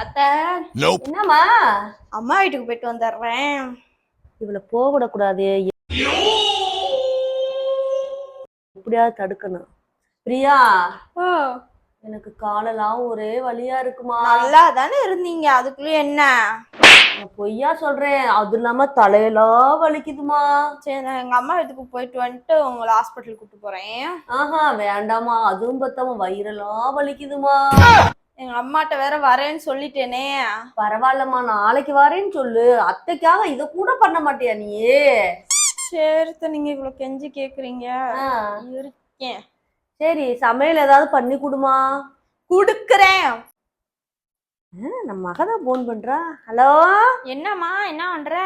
அத்த. என்னம்மா? அம்மா வீட்டுக்கு போயிட்டு வந்துடுறேன். இவளை போக விடக்கூடாது எப்படியாவது தடுக்கணும். பிரியா எனக்கு காலெல்லாம் ஒரே வலியா இருக்குமா? நல்லா தானே இருந்தீங்க. அதுக்குள்ள என்ன? நான் பொய்யா சொல்றேன். அது இல்லாம தலையெல்லாம் வலிக்குதுமா. சரி நான் எங்க அம்மா வீட்டுக்கு போயிட்டு வந்துட்டு உங்களை ஹாஸ்பிட்டல் கூட்டு போறேன். ஆஹா வேண்டாமா அதுவும் பத்தாம வயிறெல்லாம் வலிக்குதுமா. எங்க அம்மாட்ட வேற வரேன்னு சொல்லிட்டேனே. பரவாயில்லம்மா நாளைக்கு வரேன்னு சொல்லு. அத்தைக்காக இத கூட பண்ண மாட்டியா நீ சரித்த நீங்க இவ்வளவு கெஞ்சி கேக்குறீங்க. ஆ, இருக்கேன். சரி சமையல் ஏதாவது பண்ணி கொடுமா? குடுக்குறேன். நம்ம மகதான் போன் பண்றா. ஹலோ என்னம்மா என்ன பண்ற?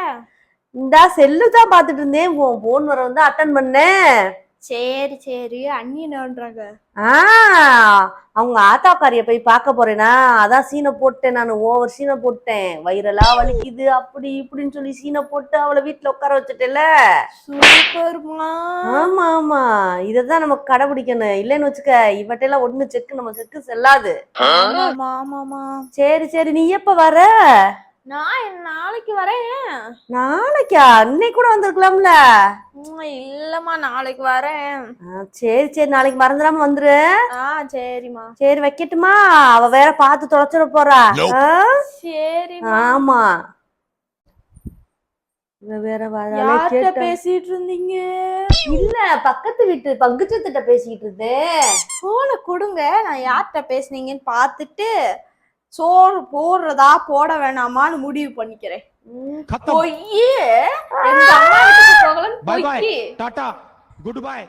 இந்தா செல்லு தான் பாத்துட்டு இருந்தேன். உன் போன் வர வந்து அட்டன் பண்ணேன். சரி சரி. அண்ணி என்ன பண்றாங்க? ஆ அவங்க ஆத்தாக்காரிய போய் பார்க்க போறேனா? அதான் சீனை போட்டேன் நான். ஓவர் சீனை போட்டேன். வயிறெல்லாம் வலிக்குது. அப்படி இப்படின்னு சொல்லி சீனை போட்டு அவளை வீட்டுல உட்கார வச்சுட்டேல சூப்பர்மா ஆமா ஆமா. இததான் நம்ம கடைபிடிக்கணும். இல்லைன்னு வச்சுக்க இவட்டையெல்லாம் ஒண்ணு செக்கு நம்ம செக்கு செல்லாது. ஆமாமா சரி சரி. நீ எப்ப வர? நான் நாளைக்கு வரேன். நாளைக்கா? இன்னைக்கு கூட வந்திருக்கலாம்ல? உம், இல்லம்மா நாளைக்கு வரேன். சரி சரி. நாளைக்கு மறந்துடாம வந்துரு. ஆ சரிம்மா. சரி வைக்கட்டுமா? அவ வேற பார்த்து தொலைச்சிட போறா? சரிம்மா. ஆமா. வேற கேட்டா. பேசிட்டு இருந்தீங்க இல்ல பக்கத்து வீட்டு பங்குச்சத்திட்ட பேசிக்கிட்டு இருந்தேன். போனை கொடுங்க. நான் யார்கிட்ட பேசுனீங்கன்னு பார்த்துட்டு சோறு போடுறதா போட வேணாமான்னு முடிவு பண்ணிக்கிறேன். போய் குட் பாய்